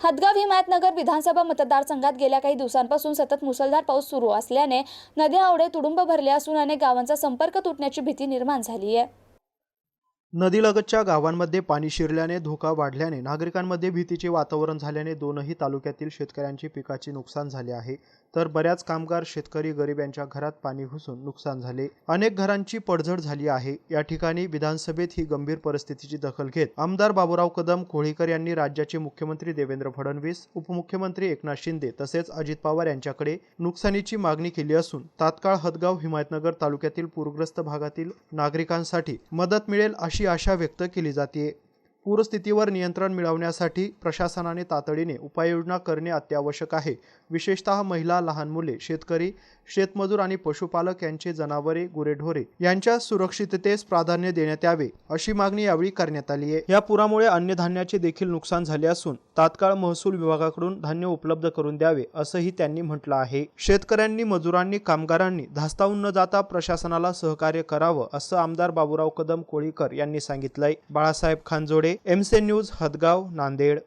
हदगाव हिमायतनगर विधानसभा मतदारसंघात गेल्या काही दिवसांपासून सतत मुसळधार पाऊस सुरू असल्याने नद्या ओढे तुडुंब भरले असून अनेक गावांचा संपर्क तुटण्याची भीती निर्माण झाली आहे. नदीलगतच्या गावांमध्ये पाणी शिरल्याने धोका वाढल्याने नागरिकांमध्ये भीतीचे वातावरण झाल्याने दोनही तालुक्यातील शेतकऱ्यांची पिकाचे नुकसान झाले आहे. तर बऱ्याच कामगार शेतकरी गरीब यांच्या घरात पाणी घुसून नुकसान झाले. अनेक घरांची पडझड झाली आहे. या ठिकाणी विधानसभेत ही गंभीर परिस्थितीची दखल घेत आमदार बाबुराव कदम कोळीकर यांनी राज्याचे मुख्यमंत्री देवेंद्र फडणवीस उपमुख्यमंत्री एकनाथ शिंदे तसेच अजित पवार यांच्याकडे नुकसानीची मागणी केली असून तात्काळ हदगाव हिमायतनगर तालुक्यातील पूरग्रस्त भागातील नागरिकांसाठी मदत मिळेल अशी आशा व्यक्त केली जाते. पूरस्थितीवर नियंत्रण मिळवण्यासाठी प्रशासनाने तातडीने उपाययोजना करणे अत्यावश्यक आहे. विशेषतः महिला लहान मुले शेतकरी शेतमजूर आणि पशुपालक यांचे जनावरे गुरेढोरे यांच्या सुरक्षिततेस प्राधान्य देण्यात यावे अशी मागणी यावेळी करण्यात आली आहे. या पुरामुळे अन्नधान्याचे देखील नुकसान झाले असून तात्काळ महसूल विभागाकडून धान्य उपलब्ध करून द्यावे असंही त्यांनी म्हटलं आहे. शेतकऱ्यांनी मजुरांनी कामगारांनी धास्तावून न जाता प्रशासनाला सहकार्य करावं असं आमदार बाबूराव कदम कोळीकर यांनी सांगितलंय. बाळासाहेब खानजोडे एमसे न्यूज हदगाव नांदेड.